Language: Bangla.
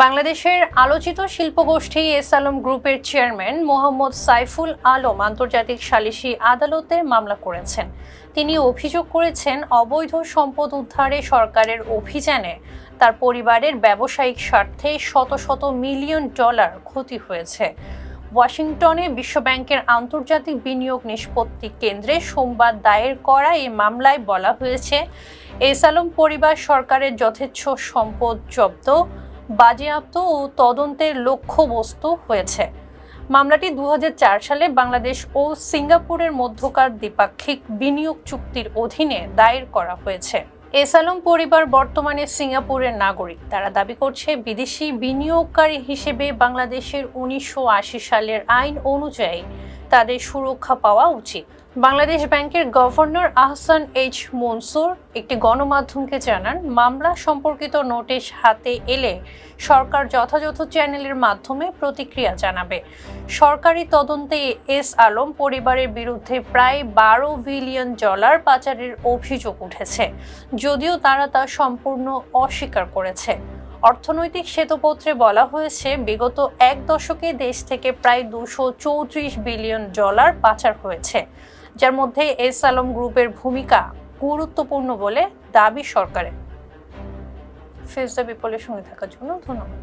বাংলাদেশের আলোচিত শিল্পগোষ্ঠী এস আলম গ্রুপের চেয়ারম্যান মোহাম্মদ সাইফুল আলম আন্তর্জাতিক সালিসি আদালতে মামলা করেছেন। তিনি অভিযোগ করেছেন, অবৈধ সম্পদ উদ্ধারে সরকারের অভিযানে তার পরিবারের ব্যবসায়িক স্বার্থে শত শত মিলিয়ন ডলার ক্ষতি হয়েছে। ওয়াশিংটনে বিশ্বব্যাংকের আন্তর্জাতিক বিনিয়োগ নিষ্পত্তি কেন্দ্রে সোমবার দায়ের করা এই মামলায় বলা হয়েছে, এস আলম পরিবার সরকারের যথেচ্ছ সম্পদ জব্দ বাজেয়াপ্ত ও তদন্তের লক্ষ্যবস্তু হয়েছে। মামলাটি দু হাজার চার সালে বাংলাদেশ ও সিঙ্গাপুরের মধ্যকার দ্বিপাক্ষিক বিনিয়োগ চুক্তির অধীনে দায়ের করা হয়েছে। এসালম পরিবার বর্তমানে সিঙ্গাপুরের নাগরিক। তারা দাবি করছে, বিদেশি বিনিয়োগকারী হিসেবে বাংলাদেশের উনিশশো আশি সালের আইন অনুযায়ী তাদের সুরক্ষা পাওয়া উচিত। বাংলাদেশ ব্যাংকের গভর্নর আহসান এইচ মনসুর একটি গণমাধ্যমকে জানান, মামলা সম্পর্কিত নোটিশ হাতে এলে সরকার যথাযথ চ্যানেলের মাধ্যমে প্রতিক্রিয়া জানাবে। সরকারি তদন্তে এস আলম পরিবারের বিরুদ্ধে প্রায় বারো বিলিয়ন ডলার পাচারের অভিযোগ উঠেছে, যদিও তারা তা সম্পূর্ণ অস্বীকার করেছে। অর্থনৈতিক শ্বেতপত্রে বলা হয়েছে, বিগত এক দশকে দেশ থেকে প্রায় দুশো চৌত্রিশ বিলিয়ন ডলার পাচার হয়েছে, যার মধ্যে এস আলম গ্রুপের ভূমিকা গুরুত্বপূর্ণ বলে দাবি সরকারের। ফেজদা বিপলের সঙ্গে থাকার জন্য ধন্যবাদ।